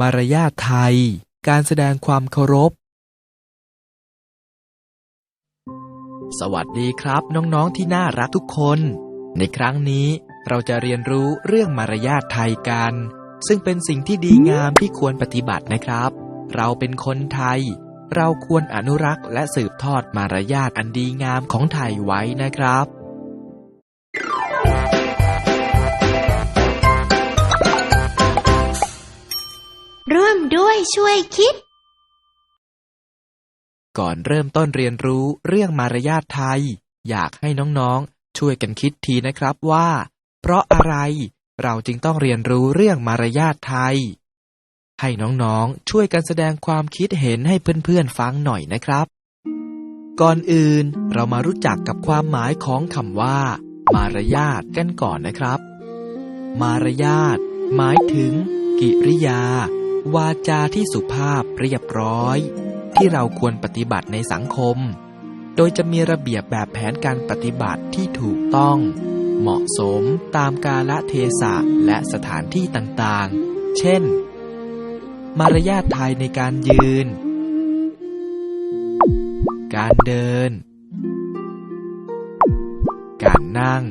มารยาทไทย การแสดงความเคารพ สวัสดีครับน้องๆที่น่ารักทุกคน ในครั้งนี้เราจะเรียนรู้เรื่องมารยาทไทยกัน ซึ่งเป็นสิ่งที่ดีงามที่ควรปฏิบัตินะครับ เราเป็นคนไทย เราควรอนุรักษ์และสืบทอดมารยาทอันดีงามของไทยไว้นะครับ ด้วยช่วยคิด ก่อนเริ่มต้นเรียนรู้เรื่องมารยาทไทย อยากให้น้องๆ ช่วยกันคิดทีนะครับว่า เพราะอะไรเราจึงต้องเรียนรู้เรื่องมารยาทไทย ให้น้องๆ ช่วยกันแสดงความคิดเห็นให้เพื่อนๆ ฟังหน่อยนะครับ ก่อนอื่นเรามารู้จักกับความหมายของคำว่า มารยาทกันก่อนนะครับ มารยาทหมายถึง กิริยา วาจาที่สุภาพเรียบร้อย ที่เราควรปฏิบัติในสังคม โดยจะมีระเบียบแบบแผนการปฏิบัติที่ถูกต้อง เหมาะสมตามกาลเทศะและสถานที่ต่างๆ เช่น มารยาทไทยในการยืน การเดิน การนั่ง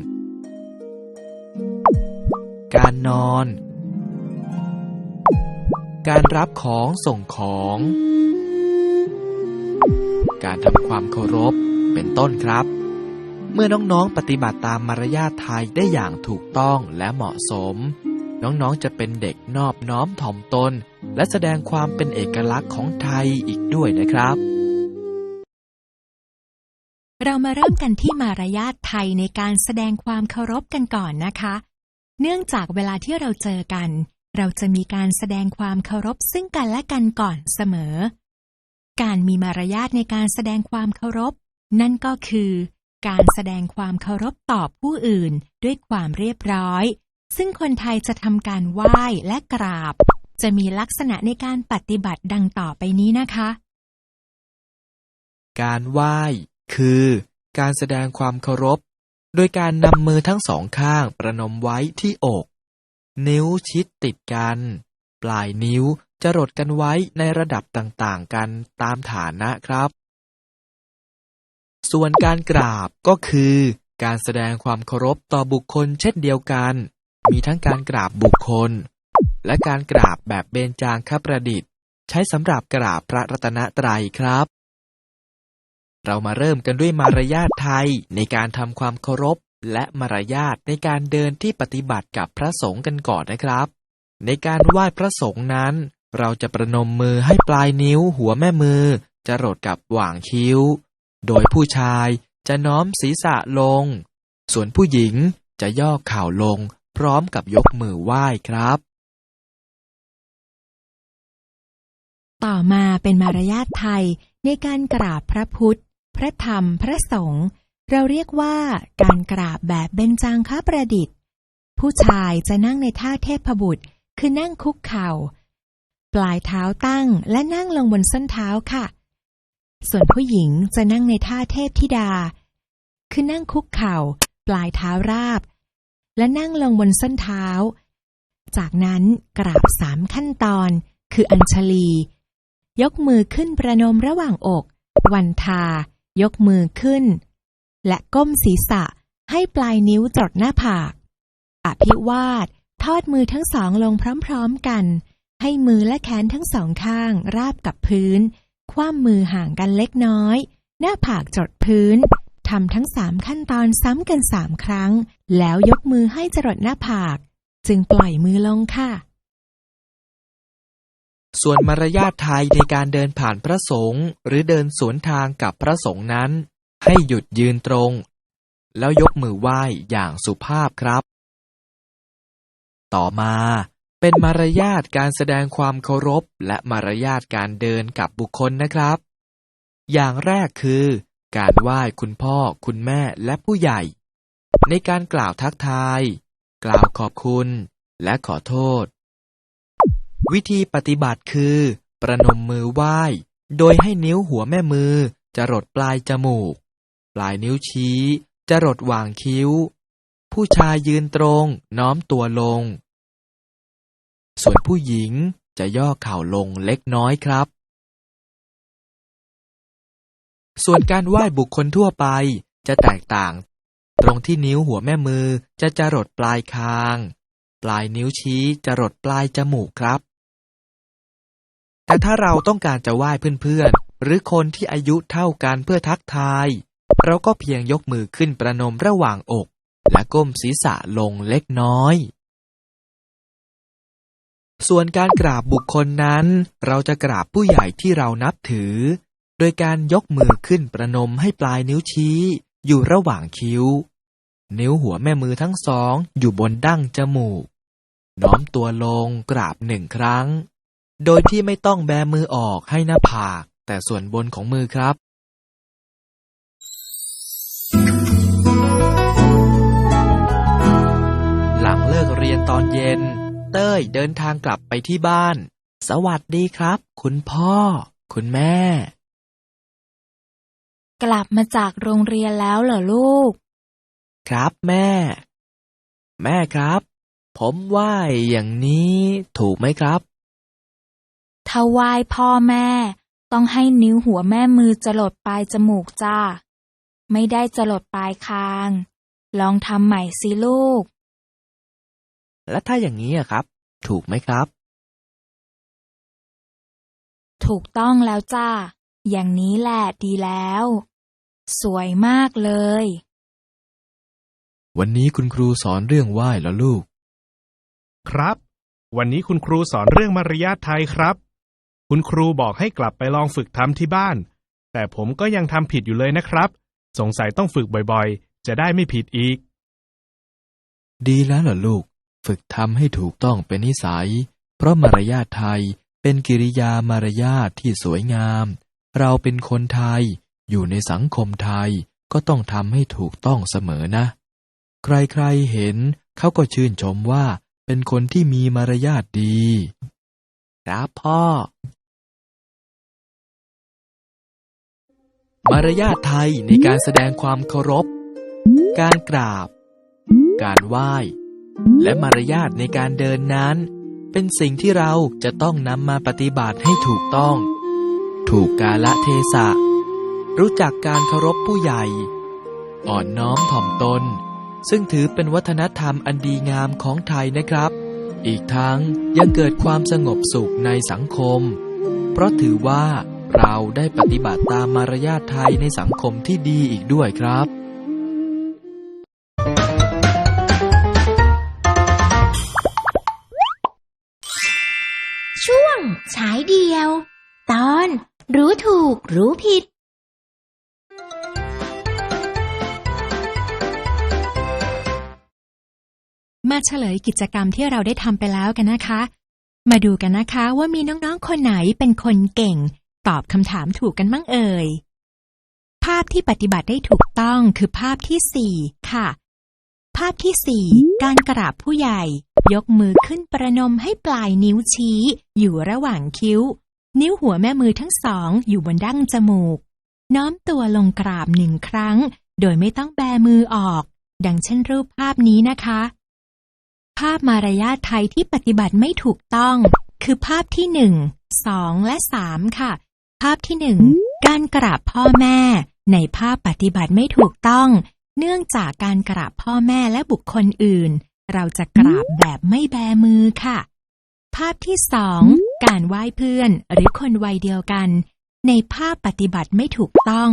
การนอน การรับของส่งของ การทำความเคารพเป็นต้นครับ เมื่อน้องๆปฏิบัติตามมารยาทไทยได้อย่างถูกต้องและเหมาะสม น้องๆจะเป็นเด็กนอบน้อมถ่อมตน และแสดงความเป็นเอกลักษณ์ของไทยอีกด้วยนะครับเรามาเริ่มกันที่มารยาทไทยในการแสดงความเคารพกันก่อนนะคะ เนื่องจากเวลาที่เราเจอกัน เราจะมีการแสดงความเคารพซึ่งกันและกันก่อนเสมอ การมีมารยาทในการแสดงความเคารพ นั่นก็คือ การแสดงความเคารพต่อผู้อื่นด้วยความเรียบร้อย ซึ่งคนไทยจะทำการไหว้และกราบ จะมีลักษณะในการปฏิบัติดังต่อไปนี้นะคะ การไหว้ คือ การแสดงความเคารพ โดยการนำมือทั้งสองข้างประนมไว้ที่อก นิ้วชิดติดกัน ปลายนิ้วจะรดกันไว้ในระดับต่างๆกันตามฐานะครับ ส่วนการกราบก็คือ การแสดงความเคารพต่อบุคคลเช่นเดียวกัน มีทั้งการกราบบุคคล และการกราบแบบเบญจางคประดิษฐ์ ใช้สำหรับกราบพระรัตนตรัยครับ เรามาเริ่มกันด้วยมารยาทไทยในการทำความเคารพ และมารยาทในการเดินที่ปฏิบัติกับพระสงฆ์กันก่อนนะครับ ในการไหว้พระสงฆ์นั้น เราจะประนมมือให้ปลายนิ้วหัวแม่มือ จะรดกับหว่างคิ้ว โดยผู้ชายจะน้อมศีรษะลง ส่วนผู้หญิงจะย่อเข่าลง พร้อมกับยกมือไหว้ครับ ต่อมาเป็นมารยาทไทยในการกราบพระพุทธ พระธรรม พระสงฆ์ เราเรียกว่าการกราบแบบเบญจางคประดิษฐ์ ผู้ชายจะนั่งในท่าเทพบุตร คือนั่งคุกเข่า ปลายเท้าตั้งและนั่งลงบนส้นเท้าค่ะ ส่วนผู้หญิงจะนั่งในท่าเทพธิดา คือนั่งคุกเข่า ปลายเท้าราบ และนั่งลงบนส้นเท้า จากนั้นกราบสามขั้นตอน คืออัญชลี ยกมือขึ้นประนมระหว่างอก วันทา ยกมือขึ้น และก้มศีรษะให้ปลายนิ้วจดหน้าผาก อภิวาททอดมือทั้งสองลงพร้อมๆกัน ให้มือและแขนทั้งสองข้างราบกับพื้น คว่ำมือห่างกันเล็กน้อย หน้าผากจดพื้นทำทั้งสามขั้นตอนซ้ำกันสามครั้ง แล้วยกมือให้จรดหน้าผาก จึงปล่อยมือลงค่ะ ส่วนมารยาทไทยในการเดินผ่านพระสงฆ์หรือเดินสวนทางกับพระสงฆ์นั้น ให้หยุดยืนตรง แล้วยกมือไหว้อย่างสุภาพครับ ต่อมาเป็นมารยาทการแสดงความเคารพ และมารยาทการเดินกับบุคคลนะครับ อย่างแรกคือ การไหว้คุณพ่อ คุณแม่และผู้ใหญ่ ในการกล่าวทักทาย กล่าวขอบคุณ และขอโทษ วิธีปฏิบัติคือ ประนมมือไหว้ โดยให้นิ้วหัวแม่มือจะรดปลายจมูก ปลายนิ้วชี้จะรดวางคิ้ว ผู้ชายยืนตรงน้อมตัวลง ส่วนผู้หญิงจะจะย่อเข่าลงเล็กน้อยครับ ส่วนการไหว้บุคคลทั่วไปจะแตกต่าง ตรงที่นิ้วหัวแม่มือจะจรดปลายคาง ปลายนิ้วชี้จรดปลายจมูกครับ แต่ถ้าเราต้องการจะไหว้เพื่อนๆหรือคนที่อายุเท่ากันเพื่อทักทาย เราก็เพียงยกมือขึ้นประนมระหว่างอก และก้มศีรษะลงเล็กน้อย ส่วนการกราบบุคคลนั้น เราจะกราบผู้ใหญ่ที่เรานับถือ โดยการยกมือขึ้นประนมให้ปลายนิ้วชี้ อยู่ระหว่างคิ้ว นิ้วหัวแม่มือทั้งสองอยู่บนดั้งจมูก น้อมตัวลงกราบหนึ่งครั้ง โดยที่ไม่ต้องแบมือออกให้หน้าผาก แต่ส่วนบนของมือครับ รียนตอนเย็น เต้ยเดินทางกลับไปที่บ้าน สวัสดีครับ คุณพ่อ คุณแม่ กลับมาจากโรงเรียนแล้วเหรอลูก ครับแม่ แม่ครับ ผมไหว้อย่างนี้ถูกไหมครับ ถ้าไหว้พ่อแม่ ต้องให้นิ้วหัวแม่มือจรดปลายจมูกจ้า ไม่ได้จรดปลายคาง ลองทำใหม่สิลูก และถ้าอย่างนี้อะครับ ถูกไหมครับ ถูกต้องแล้วจ้า อย่างนี้แหละดีแล้ว สวยมากเลย วันนี้คุณครูสอนเรื่องไหว้แล้วลูก ครับ วันนี้คุณครูสอนเรื่องมารยาทไทยครับ คุณครูบอกให้กลับไปลองฝึกทำที่บ้าน แต่ผมก็ยังทำผิดอยู่เลยนะครับ สงสัยต้องฝึกบ่อยๆ จะได้ไม่ผิดอีก ดีแล้วเหรอลูก ฝึกทำให้ถูกต้องเป็นนิสัย เพราะมารยาทไทยเป็นกิริยามารยาทที่สวยงาม เราเป็นคนไทย อยู่ในสังคมไทยก็ต้องทำให้ถูกต้องเสมอนะ ใครๆเห็นเขาก็ชื่นชมว่าเป็นคนที่มีมารยาทดี ครับพ่อ มารยาทไทยในการแสดงความเคารพ การกราบ การไหว้ และมารยาทในการเดินนั้น เป็นสิ่งที่เราจะต้องนำมาปฏิบัติให้ถูกต้อง ถูกกาละเทศะ รู้จักการเคารพผู้ใหญ่ อ่อนน้อมถ่อมตน ซึ่งถือเป็นวัฒนธรรมอันดีงามของไทยนะครับ อีกทั้งยังเกิดความสงบสุขในสังคม เพราะถือว่าเราได้ปฏิบัติตามมารยาทไทยในสังคมที่ดีอีกด้วยครับ อน รู้ถูกรู้ผิด มาเฉลยกิจกรรมที่เราได้ทำไปแล้วกันนะคะ มาดูกันนะคะว่ามีน้องๆคนไหนเป็นคนเก่ง ตอบคำถามถูกกันบ้างเอ่ย ภาพที่ปฏิบัติได้ถูกต้องคือภาพที่สี่ค่ะ ภาพที่สี่การกราบผู้ใหญ่ ยกมือขึ้นประนมให้ปลายนิ้วชี้ อยู่ระหว่างคิ้ว นิ้วหัวแม่มือทั้งสองอยู่บนดั้งจมูก น้อมตัวลงกราบหนึ่งครั้ง โดยไม่ต้องแบมือออก ดังเช่นรูปภาพนี้นะคะ ภาพมารยาทไทยที่ปฏิบัติไม่ถูกต้อง คือภาพที่หนึ่งสองและสามค่ะ ภาพที่หนึ่งการกราบพ่อแม่ ในภาพปฏิบัติไม่ถูกต้อง เนื่องจากการกราบพ่อแม่และบุคคลอื่น เราจะกราบแบบไม่แบมือค่ะ ภาพที่สอง การไหว้เพื่อนหรือคนวัยเดียวกัน ในภาพปฏิบัติไม่ถูกต้อง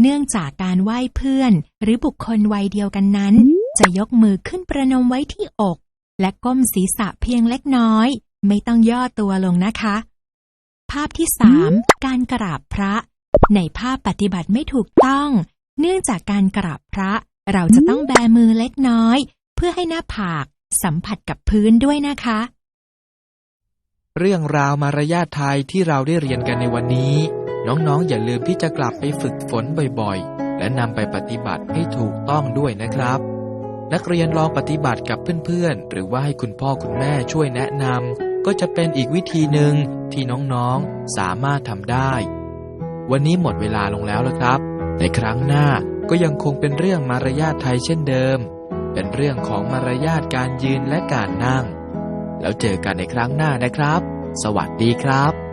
เนื่องจากการไหว้เพื่อน หรือบุคคลวัยเดียวกันนั้น จะยกมือขึ้นประนมไว้ที่อก และก้มศีรษะเพียงเล็กน้อย ไม่ต้องย่อตัวลงนะคะ ภาพที่สามการกราบพระ ในภาพปฏิบัติไม่ถูกต้อง เนื่องจากการกราบพระ เราจะต้องแบมือเล็กน้อย เพื่อให้หน้าผาก สัมผัสกับพื้นด้วยนะคะ เรื่องราวมารยาทไทยที่เราได้เรียนกันในวันนี้ น้องๆ อย่าลืมที่จะกลับไปฝึกฝนบ่อยๆ และนำไปปฏิบัติให้ถูกต้องด้วยนะครับ นักเรียนลองปฏิบัติกับเพื่อนๆ หรือว่าให้คุณพ่อคุณแม่ช่วยแนะนำก็จะเป็นอีกวิธีหนึ่งที่น้องๆ สามารถทำได้ วันนี้หมดเวลาลงแล้วละครับ ในครั้งหน้าก็ยังคงเป็นเรื่องมารยาทไทยเช่นเดิม เป็นเรื่องของมารยาทการยืนและการนั่ง แล้วเจอกันในครั้งหน้านะครับ สวัสดีครับ